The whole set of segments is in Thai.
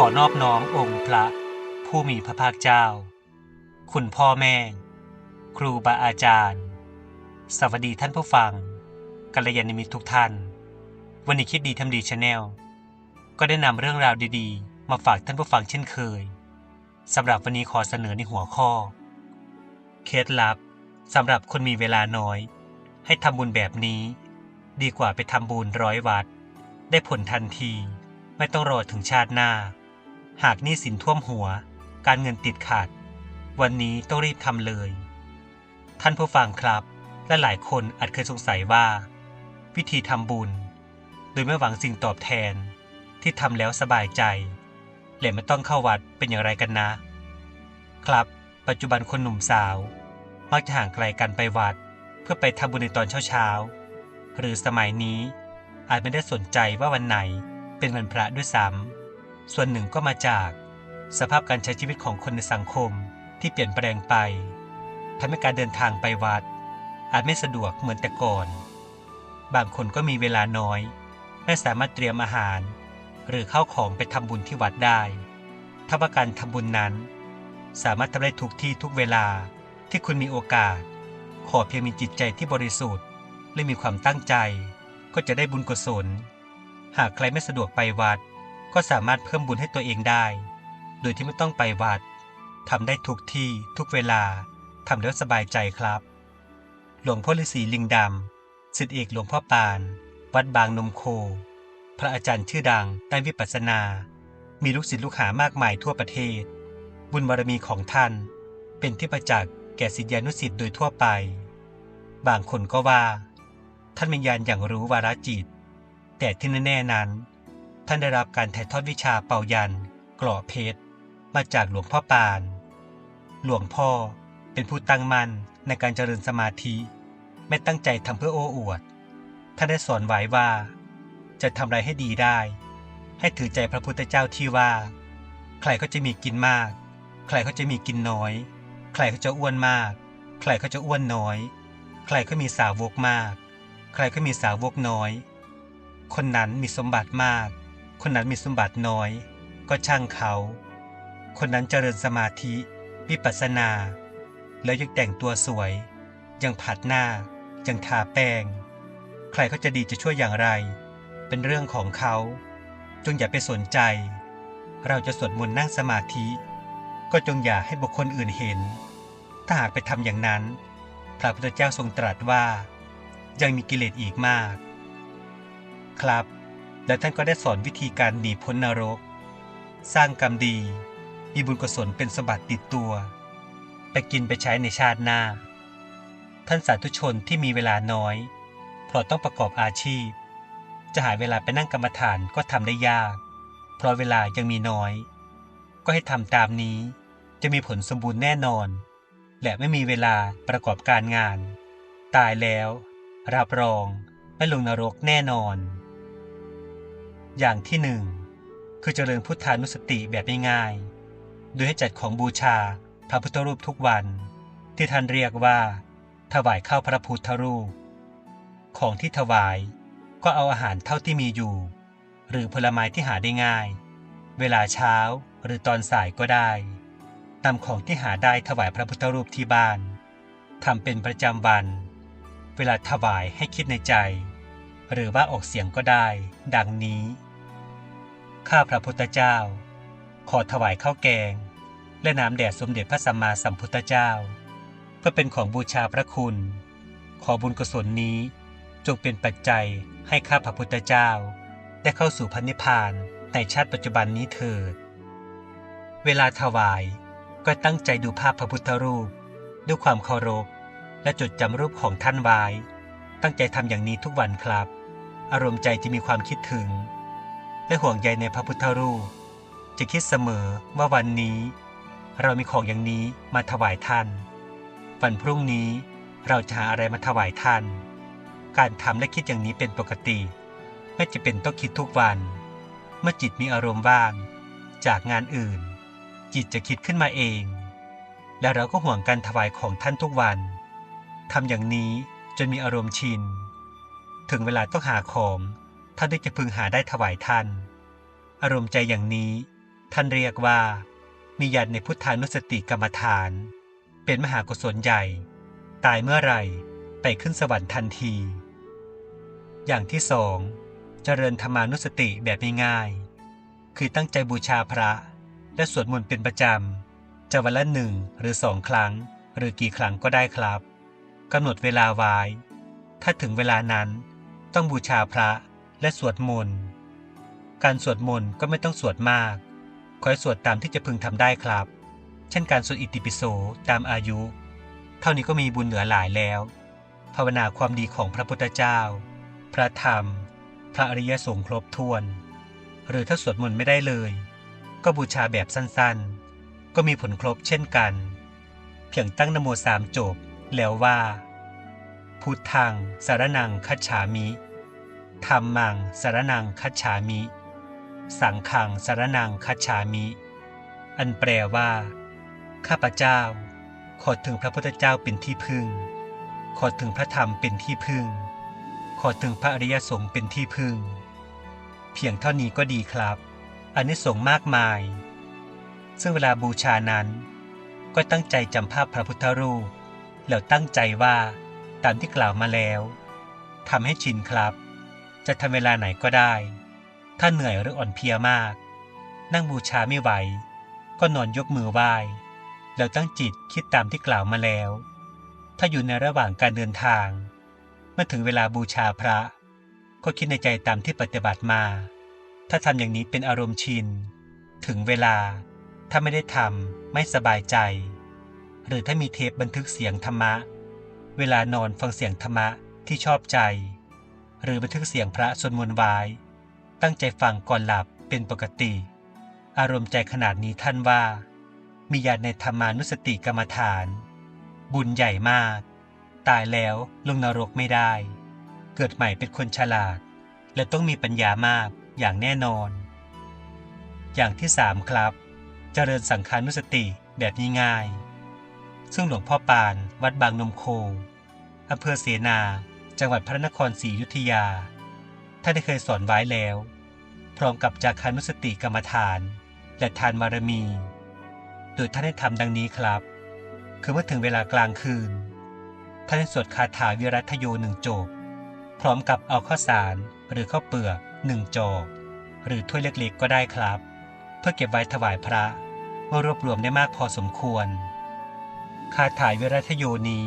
ขอนอบน้อมองค์พระ ผู้มีพระภาคเจ้า คุณพ่อแม่ ครูบาอาจารย์ สวัสดีท่านผู้ฟังกัลยาณมิตรทุกท่าน วันนี้คิดดีทำดีชาแนลก็ได้นำเรื่องราวดีๆ มาฝากท่านผู้ฟังเช่นเคยสำหรับวันนี้ขอเสนอในหัวข้อ เคล็ดลับสำหรับคนมีเวลาน้อย ให้ทำบุญแบบนี้ ดีกว่าไปทำบุญร้อยวัด ได้ผลทันทีไม่ต้องรอถึงชาติหน้า หากหนี้สินท่วมหัว การเงินติดขัด วันนี้ต้องรีบทำเลย ท่านผู้ฟังครับ และหลายคนอาจเคยสงสัยว่า วิธีทำบุญ โดยไม่หวังสิ่งตอบแทนที่ทำแล้วสบายใจ และไม่ต้องเข้าวัดเป็นอย่างไรกันนะ ครับ ปัจจุบันคนหนุ่มสาว มักจะห่างไกลกันไปวัด เพื่อไปทำบุญในตอนเช้าๆหรือสมัยนี้อาจไม่ได้สนใจว่าวันไหนเป็นวันพระด้วยซ้ำ ส่วนหนึ่งก็มาจาก สภาพการใช้ชีวิตของคนในสังคมที่เปลี่ยนแปลงไปทำให้การเดินทางไปวัด อาจไม่สะดวกเหมือนแต่ก่อน บางคนก็มีเวลาน้อย ไม่สามารถเตรียมอาหาร หรือเข้าของไปทำบุญที่วัดได้ถ้าว่าการทำบุญนั้น สามารถทำได้ทุกที่ทุกเวลาที่คุณมีโอกาส ขอเพียงมีจิตใจที่บริสุทธิ์ และมีความตั้งใจ ก็จะได้บุญกุศล หากใครไม่สะดวกไปวัด ก็สามารถเพิ่มบุญให้ตัวเองได้ โดยที่ไม่ต้องไปวัดทำได้ทุกที่ทุกเวลาทำแล้วสบายใจครับ หลวงพ่อฤาษีลิงดำศิษย์เอกหลวงพ่อปาน วัดบางนมโค พระอาจารย์ชื่อดังด้านวิปัสสนา มีลูกศิษย์ลูกหามากมายทั่วประเทศ บุญบารมีของท่าน เป็นที่ประจักษ์แก่ศิษยานุศิษย์โดยทั่วไป บางคนก็ว่า ท่านมีญาณอย่างรู้วาระจิต แต่ที่แน่ๆนั้น ท่านได้รับการถ่ายทอดวิชาเป่ายันกรอเพชร มาจากหลวงพ่อปาน หลวงพ่อเป็นผู้ตั้งมั่นในการเจริญสมาธิ ไม่ตั้งใจทำเพื่อโอ้อวด ท่านได้สอนไว้ว่า จะทำอะไรให้ดีได้ ให้ถือใจพระพุทธเจ้าที่ว่า ใครก็จะมีกินมาก ใครก็จะมีกินน้อย ใครก็จะอ้วนมาก ใครก็จะอ้วนน้อย ใครก็มีสาวกมาก ใครก็มีสาวกน้อย คนนั้นมีสมบัติมาก คนนั้นมีสมบัติน้อย ก็ช่างเขา คนนั้นเจริญสมาธิ วิปัสสนา แล้วยังแต่งตัวสวย ยังผัดหน้า ยังทาแป้ง ใครเขาจะดีจะช่วยอย่างไร เป็นเรื่องของเขา จงอย่าไปสนใจ เราจะสวดมนต์นั่งสมาธิ ก็จงอย่าให้บุคคลอื่นเห็น ถ้าหากไปทำอย่างนั้น พระพุทธเจ้าทรงตรัสว่า ยังมีกิเลสอีกมาก ครับ และท่านก็ได้สอนวิธีการหนีพ้นนรก สร้างกรรมดี มีบุญกุศลเป็นสมบัติติดตัว ไปกินไปใช้ในชาติหน้า ท่านสาธุชนที่มีเวลาน้อย เพราะต้องประกอบอาชีพ จะหาเวลาไปนั่งกรรมฐานก็ทำได้ยาก เพราะเวลายังมีน้อย ก็ให้ทำตามนี้จะมีผลสมบูรณ์แน่นอน และไม่มีเวลาประกอบการงาน ตายแล้ว รับรองไม่ลงนรกแน่นอน อย่างที่หนึ่งคือเจริญพุทธานุสติแบบง่ายๆโดยให้จัดของบูชาพระพุทธรูปทุกวัน ที่ท่านเรียกว่า ถวายข้าวพระพุทธรูป ของที่ถวายก็เอาอาหารเท่าที่มีอยู่ หรือผลไม้ที่หาได้ง่าย เวลาเช้าหรือตอนสายก็ได้นำของที่หาได้ถวายพระพุทธรูปที่บ้านทำเป็นประจำวัน เวลาถวายให้คิดในใจ หรือว่าออกเสียงก็ได้ ดังนี้ ข้าพระพุทธเจ้า ขอถวายข้าวแกง และน้ำแด่สมเด็จพระสัมมาสัมพุทธเจ้า เพื่อเป็นของบูชาพระคุณ ขอบุญกุศลนี้จงเป็นปัจจัยให้ข้าพระพุทธเจ้า ได้เข้าสู่พันนิพพานในชาติปัจจุบันนี้เถิด เวลาถวายก็ตั้งใจดูภาพพระพุทธรูป ด้วยความเคารพ และจดจำรูปของท่านไว้ ตั้งใจทำอย่างนี้ทุกวันครับ อารมณ์ใจจะมีความคิดถึง และห่วงใยในพระพุทธรูป จะคิดเสมอว่าวันนี้ เรามีของอย่างนี้มาถวายท่าน วันพรุ่งนี้เราจะหาอะไรมาถวายท่าน การทำและคิดอย่างนี้เป็นปกติ ไม่จะเป็นต้องคิดทุกวัน เมื่อจิตมีอารมณ์ว่าง จากงานอื่น จิตจะคิดขึ้นมาเอง แล้วเราก็ห่วงการถวายของท่านทุกวันทำอย่างนี้จนมีอารมณ์ชิน ถึงเวลาต้องหาของ ท่านได้จะพึงหาได้ถวายท่าน อารมณ์ใจอย่างนี้ทท่านเรียกว่า มีญาณในพุทธานุสติกรรมฐาน เป็นมหากุศลใหญ่ ตายเมื่อไหร่ไปขึ้นสวรรค์ทันที อย่างที่สองเจริญธรรมานุสติแบบง่ายๆคือตั้งใจบูชาพระ และสวดมนต์เป็นประจำจะวันละหนึ่งหรือสองครั้ง หรือกี่ครั้งก็ได้ครับกำหนดเวลาไว้ ถ้าถึงเวลานั้นต้องบูชาพระ และสวดมนต์การสวดมนต์ก็ไม่ต้องสวดมาก ขอให้สวดตามที่จะพึงทำได้ครับ เช่นการสวดอิติปิโสตามอายุ เท่านี้ก็มีบุญเหลือหลายแล้ว ภาวนาความดีของพระพุทธเจ้า พระธรรม พระอริยสงฆ์ครบถ้วน หรือถ้าสวดมนต์ไม่ได้เลย ก็บูชาแบบสั้นๆ ก็มีผลครบเช่นกัน เพียงตั้งนโมสามจบแล้วว่า พุทธังสารนังคัจฉามิ ธรรมังสารนังคัจฉามิ สังขังสารนังคัจฉามิ อันแปลว่า ข้าพเจ้า ขอถึงพระพุทธเจ้าเป็นที่พึ่ง ขอถึงพระธรรมเป็นที่พึ่ง ขอถึงพระอริยสงฆ์เป็นที่พึ่ง เพียงเท่านี้ก็ดีครับอันนี้สงส์มากมาย ซึ่งเวลาบูชานั้น ก็ตั้งใจจำภาพพระพุทธรูปแล้วตั้งใจว่าตามที่กล่าวมาแล้วทำให้ชินครับ จะทำเวลาไหนก็ได้ ถ้าเหนื่อยหรืออ่อนเพลียมาก นั่งบูชาไม่ไหว ก็นอนยกมือไหว้แล้วตั้งจิตคิดตามที่กล่าวมาแล้ว ถ้าอยู่ในระหว่างการเดินทาง เมื่อถึงเวลาบูชาพระ ก็คิดในใจตามที่ปฏิบัติมา ถ้าทำอย่างนี้เป็นอารมณ์ชิน ถึงเวลา ถ้าไม่ได้ทำไม่สบายใจ หรือถ้ามีเทปบันทึกเสียงธรรมะ เวลานอนฟังเสียงธรรมะที่ชอบใจ หรือบันทึกเสียงพระสวดมนต์ไว้ ตั้งใจฟังก่อนหลับเป็นปกติ อารมณ์ใจขนาดนี้ท่านว่า มีญาณในธรรมานุสติกรรมฐาน บุญใหญ่มาก ตายแล้วลงนรกไม่ได้ เกิดใหม่เป็นคนฉลาด และต้องมีปัญญามากอย่างแน่นอน อย่างที่สามครับ เจริญสังขานุสติแบบง่ายๆซึ่งหลวงพ่อปานวัดบางนมโคอำเภอเสนา จังหวัดพระนครศรีอยุธยา ท่านได้เคยสอนไว้แล้ว พร้อมกับจาคานุสติกรรมฐาน และทานบารมี โดยท่านได้ทำดังนี้ครับ คือเมื่อถึงเวลากลางคืน ท่านได้สวดคาถาวิรัตโยหนึ่งจบ พร้อมกับเอาข้าวสารหรือข้าวเปลือกหนึ่งจอกหรือถ้วยเล็กๆก็ได้ครับ เพื่อเก็บไว้ถวายพระเมื่อรวบรวมได้มากพอสมควร คาถาวิรัตโยนี้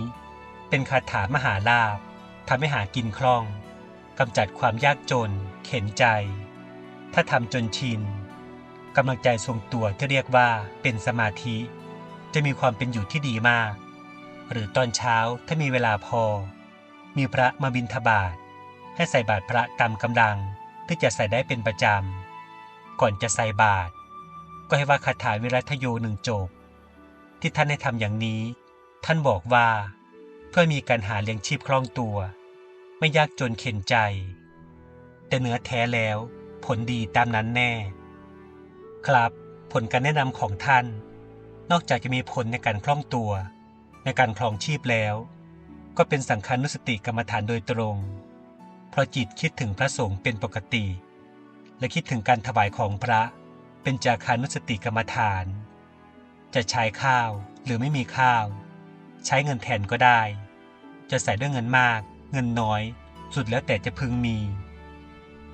เป็นคาถามหาลาภ ทำให้หากินคล่องกำจัดความยากจน เข็นใจ ถ้าทำจนชินกำลังใจทรงตัวที่เรียกว่าเป็นสมาธิ จะมีความเป็นอยู่ที่ดีมาก หรือตอนเช้าถ้ามีเวลาพอ มีพระมาบิณฑบาตให้ใส่บาตรพระตามกำลังที่จะใส่ได้เป็นประจำ ก่อนจะใส่บาตรก็ให้ว่าคาถาวิรัตโยหนึ่งจบ ที่ท่านให้ทำอย่างนี้ ท่านบอกว่า เพื่อมีการหาเลี้ยงชีพคล่องตัว ไม่ยากจนเข็นใจ แต่เนื้อแท้แล้วผลดีตามนั้นแน่ ครับผลการแนะนำของท่าน นอกจากจะมีผลในการคล่องตัว ในการครองชีพแล้ว ก็เป็นสังขานุสติกรรมฐานโดยตรง เพราะจิตคิดถึงพระสงฆ์เป็นปกติ และคิดถึงการถวายของพระเป็นจาคานุสติกรรมฐาน จะใช้ข้าวหรือไม่มีข้าว ใช้เงินแทนก็ได้ จะใส่ด้วยเงินมาก เงินน้อย สุดแล้วแต่จะพึงมี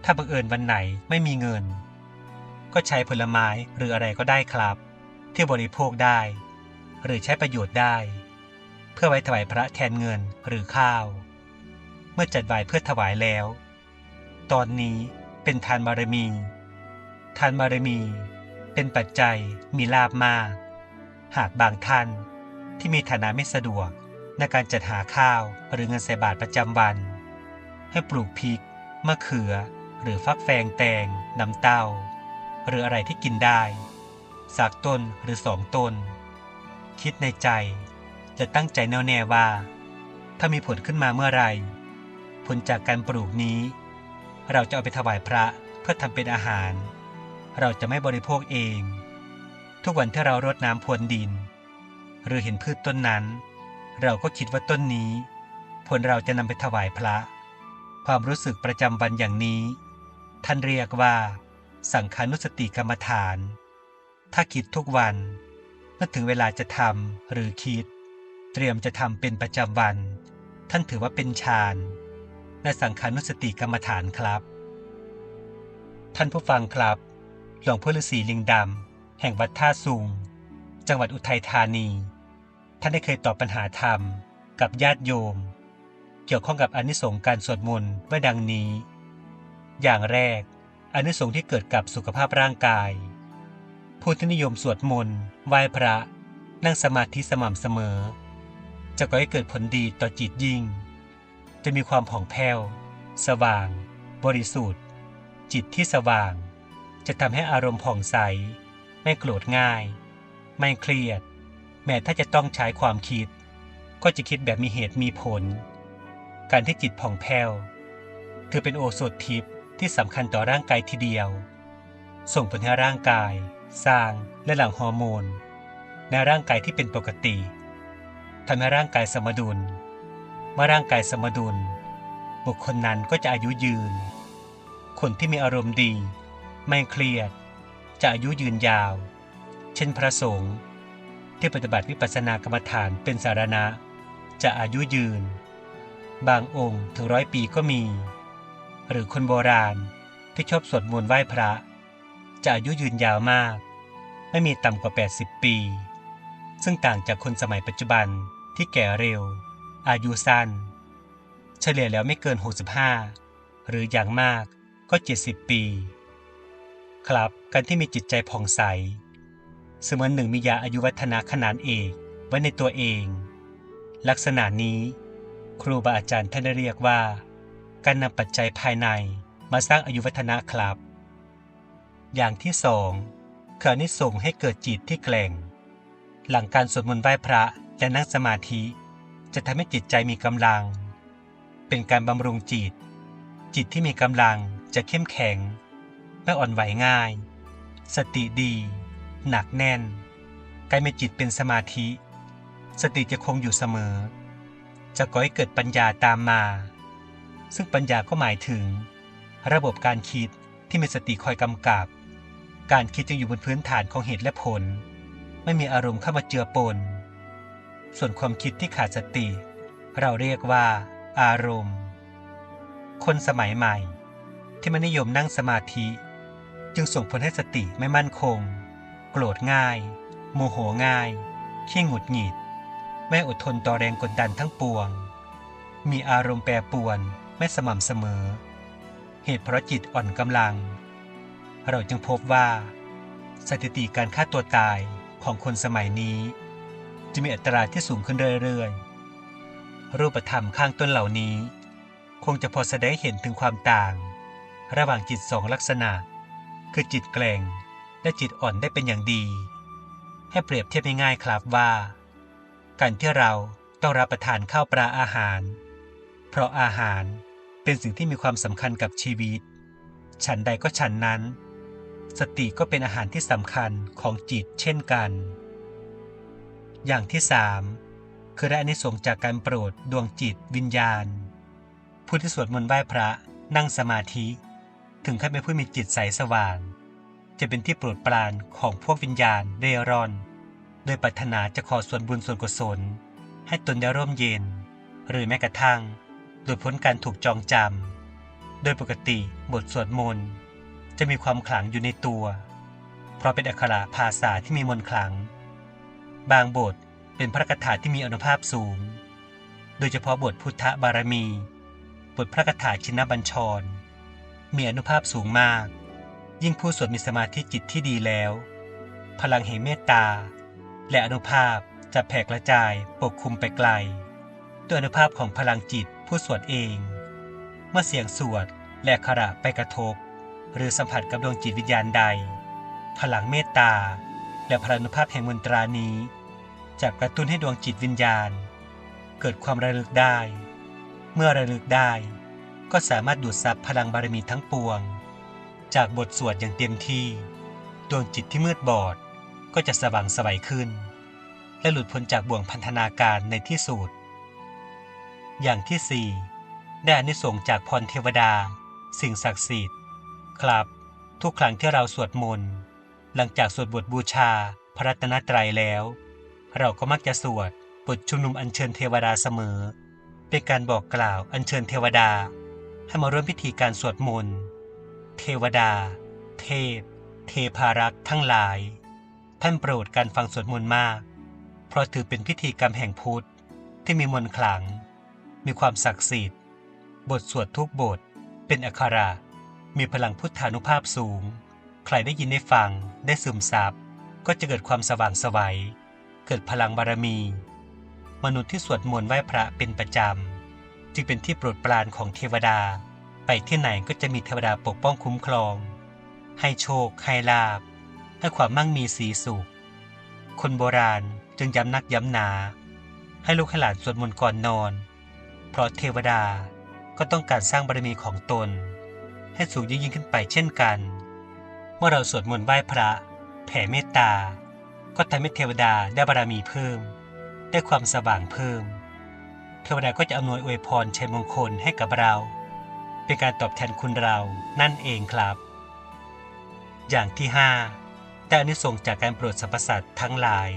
ถ้าบังเอิญวันไหนไม่มีเงิน ก็ใช้ผลไม้หรืออะไรก็ได้ครับ ที่บริโภคได้ หรือใช้ประโยชน์ได้ เพื่อไว้ถวายพระแทนเงินหรือข้าว เมื่อจัดไว้เพื่อถวายแล้ว ตอนนี้เป็นทานบารมี ทานบารมี เป็นปัจจัยมีลาบมาก หากบางท่านที่มีฐานะไม่สะดวก ในการจัดหาข้าวหรือเงินใส่บาตรประจำวัน ให้ปลูกพริก มะเขือ หรือฟักแฟงแตงน้ำเต้า หรืออะไรที่กินได้สักต้นหรือสองต้น คิดในใจจะตั้งใจแน่วแน่ว่า ถ้ามีผลขึ้นมาเมื่อไรผลจากการปลูกนี้ เราจะเอาไปถวายพระเพื่อทำเป็นอาหาร เราจะไม่บริโภคเอง ทุกวันที่เรารดน้ำพรวนดิน หรือเห็นพืชต้นนั้น เราก็คิดว่าต้นนี้ผลเราจะนำไปถวายพระ ความรู้สึกประจำวันอย่างนี้ ท่านเรียกว่า สังขานุสติกรรมฐาน ถ้าคิดทุกวันเมื่อถึงเวลาจะทำหรือคิด เตรียมจะทำเป็นประจำวัน ท่านถือว่าเป็นฌานและสังขานุสติกรรมฐานครับ ท่านผู้ฟังครับ หลวงพ่อฤาษีลิงดำแห่งวัดท่าสุง จังหวัดอุทัยธานี ท่านได้เคยตอบปัญหาธรรมกับญาติโยม เกี่ยวข้องกับอนิสงส์การสวดมนต์ไว้ดังนี้ อย่างแรกอนิสงส์ที่เกิดกับสุขภาพร่างกาย ผู้ที่นิยมสวดมนต์ไหว้พระ นั่งสมาธิสม่ำเสมอ จะก่อให้เกิดผลดีต่อจิตยิ่ง จะมีความผ่องแผ้ว สว่าง บริสุทธิ์ จิตที่สว่าง จะทำให้อารมณ์ผ่องใส ไม่โกรธง่าย ไม่เครียด แม้ถ้าจะต้องใช้ความคิด ก็จะคิดแบบมีเหตุมีผล การที่จิตผ่องแผ้วถือเป็นโอสถทิพย์ที่สำคัญต่อร่างกายทีเดียว ส่งผลให้ร่างกาย สร้างและหลั่งฮอร์โมน ในร่างกายที่เป็นปกติทำให้ร่างกายสมดุล เมื่อร่างกายสมดุล บุคคลนั้นก็จะอายุยืน คนที่มีอารมณ์ดี ไม่เครียด จะอายุยืนยาว เช่นพระสงฆ์ ที่ปฏิบัติวิปัสสนากรรมฐานเป็นสารณะ จะอายุยืน บางองค์ถึงร้อยปีก็มี หรือคนโบราณที่ชอบสวดมนต์ไหว้พระ จะอายุยืนยาวมาก ไม่มีต่ำกว่า 80 ปี ซึ่งต่างจากคนสมัยปัจจุบันที่แก่เร็ว อายุสั้น เฉลี่ยแล้วไม่เกิน 65 หรืออย่างมากก็ 70 ปี ครับการที่มีจิตใจผ่องใส เสมือนหนึ่งมียาอายุวัฒนะขนานเอกไว้ในตัวเอง ลักษณะนี้ ครูบาอาจารย์ท่านได้เรียกว่า การนำปัจจัยภายในมาสร้างอายุวัฒนะครับ อย่างที่สองคืออานิสงให้เกิดจิตที่แกล่ง หลังการสวดมนต์ไหว้พระและนั่งสมาธิ จะทำให้จิตใจมีกำลัง เป็นการบำรุงจิต จิตที่มีกำลังจะเข้มแข็ง ไม่อ่อนไหวง่าย สติดี หนักแน่นการมีจิตเป็นสมาธิ สติจะคงอยู่เสมอ จะก่อให้เกิดปัญญาตามมา ซึ่งปัญญาก็หมายถึง ระบบการคิดที่มีสติคอยกำกับ การคิดจึงอยู่บนพื้นฐานของเหตุและผล ไม่มีอารมณ์เข้ามาเจือปน ส่วนความคิดที่ขาดสติ เราเรียกว่า อารมณ์ คนสมัยใหม่ ที่ไม่นิยมนั่งสมาธิ จึงส่งผลให้สติไม่มั่นคง โกรธง่าย โมโหง่าย ขี้หงุดหงิด ไม่อดทนต่อแรงกดดันทั้งปวง มีอารมณ์แปรปรวนไม่สม่ำเสมอ เหตุเพราะจิตอ่อนกำลัง เราจึงพบว่า สถิติการฆ่าตัวตายของคนสมัยนี้ จะมีอัตราที่สูงขึ้นเรื่อยๆ รูปธรรมข้างต้นเหล่านี้ คงจะพอแสดงเห็นถึงความต่าง ระหว่างจิตสองลักษณะ คือจิตแกล่ง และจิตอ่อนได้เป็นอย่างดี ให้เปรียบเทียบง่ายๆครับว่า การที่เราต้องรับประทานข้าวปลาอาหาร เพราะอาหารเป็นสิ่งที่มีความสำคัญกับชีวิต ฉันใดก็ฉันนั้น สติก็เป็นอาหารที่สำคัญของจิตเช่นกัน อย่างที่สามคือได้อานิสงส์จากการโปรดดวงจิตวิญญาณ ผู้ที่สวดมนต์ไหว้พระนั่งสมาธิ ถึงขั้นเป็นผู้มีจิตใสสว่าง จะเป็นที่โปรดปรานของพวกวิญญาณเร่ร่อน โดยปรารถนาจะขอส่วนบุญส่วนกุศล ให้ตนได้ร่มเย็น หรือแม้กระทั่งโดพ้นการถูกจองจำ โดยปกติบทสวดมนต์จะมีความขลังอยู่ในตัว เพราะเป็นอักขระภาษาที่มีมนต์ขลัง บางบทเป็นพระคาถาที่มีอนุภาพสูง โดยเฉพาะบทพุทธบารมี บทพระคาถาชินบัญชร มีอนุภาพสูงมาก ยิ่งผู้สวดมีสมาธิจิตที่ดีแล้ว พลังแห่งเมตตา และอนุภาพจะแผ่กระจายปกคลุมไปไกลด้วยอนุภาพของพลังจิตผู้สวดเอง เมื่อเสียงสวดและขระไปกระทบ หรือสัมผัสกับดวงจิตวิญญาณใด พลังเมตตา และพลานุภาพแห่งมนตรานี้ จะกระตุ้นให้ดวงจิตวิญญาณ เกิดความระลึกได้ เมื่อระลึกได้ ก็สามารถดูดซับพลังบารมีทั้งปวง จากบทสวดอย่างเต็มที่ ดวงจิตที่มืดบอดก็จะสว่างไสวัยขึ้น และหลุดพ้นจากบ่วงพันธนาการในที่สุด อย่างที่สี่ได้อานิสงส์จากพรเทวดา สิ่งศักดิ์สิทธิ์ ครับ ทุกครั้งที่เราสวดมนต์หลังจากสวดบทบูชาพระรัตนตรัยแล้ว เราก็มักจะสวดบทชุมนุมอัญเชิญเทวดาเสมอ เป็นการบอกกล่าวอัญเชิญเทวดา ให้มาร่วมพิธีการสวดมนต์ เทวดา เทพ เทพารักษ์ทั้งหลาย ท่านโปรดการฟังสวดมนต์มาก เพราะถือเป็นพิธีกรรมแห่งพุทธที่มีมนต์ขลัง มีความศักดิ์สิทธิ์ บทสวดทุกบท เป็นอักขระ มีพลังพุทธานุภาพสูง ใครได้ยินได้ฟังได้ซึมซับก็จะเกิดความสว่างสวัย เกิดพลังบารมี มนุษย์ที่สวดมนต์ไหว้พระเป็นประจำ จึงเป็นที่โปรดปรานของเทวดา ไปที่ไหนก็จะมีเทวดาปกป้องคุ้มครอง ให้โชค ให้ลาบ ให้ความมั่งมีสีสุข คนโบราณจึงย้ำนักย้ำหนา ให้ลูกให้หลานสวดมนต์ก่อนนอน เพราะเทวดาก็ต้องการสร้างบารมีของตน ให้สูงยิ่งยิ่งขึ้นไปเช่นกัน เมื่อเราสวดมนต์ไหว้พระ แผ่เมตตา ก็ทำให้เทวดาได้บารมีเพิ่ม ได้ความสว่างเพิ่ม เทวดาก็จะอำนวยอวยพรชัยมงคลให้กับเรา เป็นการตอบแทนคุณเรานั่นเองครับ อย่างที่ 5 แต่อนิสงส์จากการโปรดสรรพสัตว์ทั้งหลาย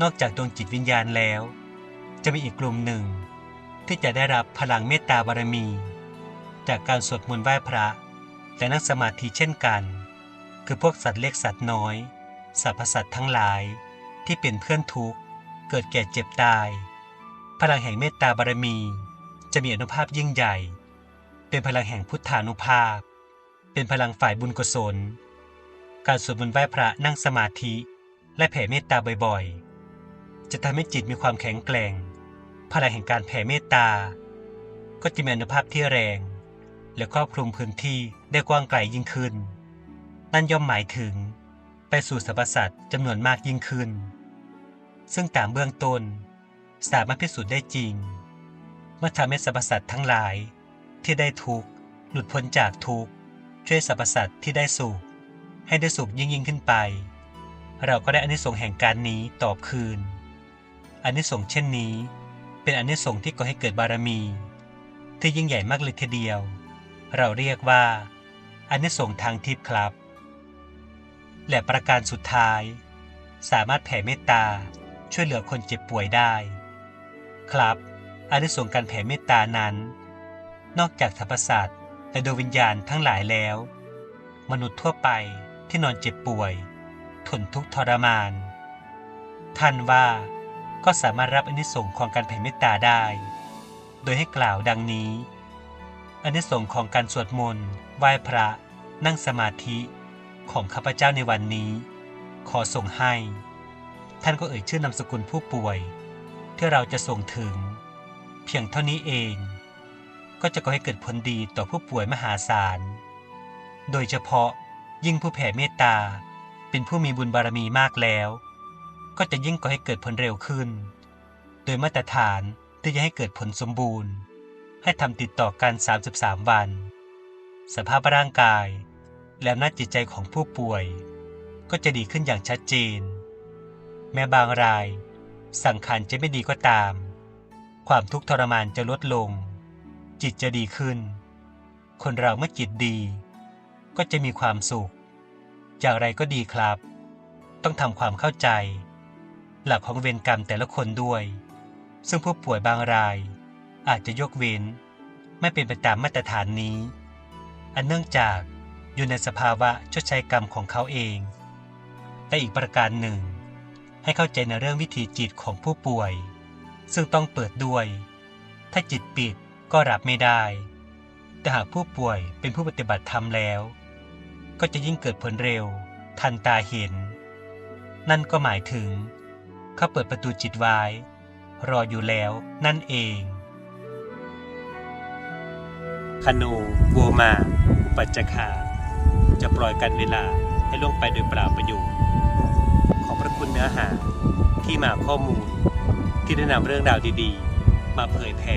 นอกจากดวงจิตวิญญาณแล้ว จะมีอีกกลุ่มหนึ่ง ที่จะได้รับพลังเมตตาบารมี จากการสวดมนต์ไหว้พระ และนั่งสมาธิเช่นกัน คือพวกสัตว์เล็กสัตว์น้อยสรรพสัตว์ทั้งหลายที่เป็นเพื่อนทุกข์ เกิดแก่เจ็บตาย พลังแห่งเมตตาบารมี จะมีอนุภาพยิ่งใหญ่ เป็นพลังแห่งพุทธานุภาพ เป็นพลังฝ่ายบุญกุศล การสวดมนต์ไหว้พระนั่งสมาธิ และแผ่เมตตาบ่อยๆ จะทำให้จิตมีความแข็งแกร่ง พลังแห่งการแผ่เมตตา ก็จะมีอนุภาพที่แรง และครอบคลุมพื้นที่ได้กว้างไกลยิ่งขึ้น นั่นย่อมหมายถึง ไปสู่สรรพสัตว์จำนวนมากยิ่งขึ้น ซึ่งตามเบื้องต้นสามารถพิสูจน์ได้จริงเมื่อทำให้สรรพสัตว์ทั้งหลาย ที่ได้ทุกข์หลุดพ้นจากทุกข์ช่วยสรรพสัตว์ที่ได้สุขให้ได้สุขยิ่งยิ่งขึ้นไป เราก็ได้อานิสงส์แห่งการนี้ตอบคืนอานิสงส์เช่นนี้ เป็นอานิสงส์ที่ก่อให้เกิดบารมี ที่ยิ่งใหญ่มากเลยทีเดียว เราเรียกว่าอานิสงส์ทางทิพย์ครับ และประการสุดท้าย สามารถแผ่เมตตาช่วยเหลือคนเจ็บป่วยได้ ครับอานิสงส์การแผ่เมตตานั้น นอกจากสรรพสัตว์และดวงวิญญาณทั้งหลายแล้ว มนุษย์ทั่วไปที่นอนเจ็บป่วย ทนทุกข์ทรมาน ท่านว่าก็สามารถรับอนิสงส์ของการแผ่เมตตาได้ โดยให้กล่าวดังนี้อนิสงส์ของการสวดมนต์ไหว้พระ นั่งสมาธิของข้าพเจ้าในวันนี้ ขอส่งให้ ท่านก็เอ่ยชื่อนามสกุลผู้ป่วย ที่เราจะส่งถึง เพียงเท่านี้เอง ก็จะก่อให้เกิดผลดีต่อผู้ป่วยมหาศาล โดยเฉพาะยิ่งผู้แผ่เมตตา เป็นผู้มีบุญบารมีมากแล้ว ก็จะยิ่งก่อให้เกิดผลเร็วขึ้น โดยมาตรฐานที่จะให้เกิดผลสมบูรณ์ ให้ทำติดต่อกัน 33 วัน สภาพร่างกาย และอำนาจจิตใจของผู้ป่วย ก็จะดีขึ้นอย่างชัดเจน แม้บางราย สังขารจะไม่ดีก็ตาม ความทุกข์ทรมานจะลดลง จิตจะดีขึ้น คนเราเมื่อจิตดี ก็จะมีความสุข อย่างไรก็ดีครับ ต้องทำความเข้าใจ หลักของเวรกรรมแต่ละคนด้วย ซึ่งผู้ป่วยบางราย อาจจะยกเว้น ไม่เป็นไปตามมาตรฐานนี้ อันเนื่องจากอยู่ในสภาวะชดใช้กรรมของเขาเอง แต่อีกประการหนึ่ง ให้เข้าใจในเรื่องวิธีจิตของผู้ป่วย ซึ่งต้องเปิดด้วย ถ้าจิตปิด ก็รับไม่ได้ แต่หากผู้ป่วยเป็นผู้ปฏิบัติธรรมแล้ว ก็จะยิ่งเกิดผลเร็ว ทันตาเห็น นั่นก็หมายถึง เขาเปิดประตูจิตไว้ รออยู่แล้วนั่นเองคโนโวมา ปัจจคา จะปล่อยกันเวลาให้ล่วงไปโดยเปล่าประโยชน์ ขอบพระคุณเนื้อหาที่มาข้อมูล ที่ได้นำเรื่องราวดีๆ มาเผยแผ่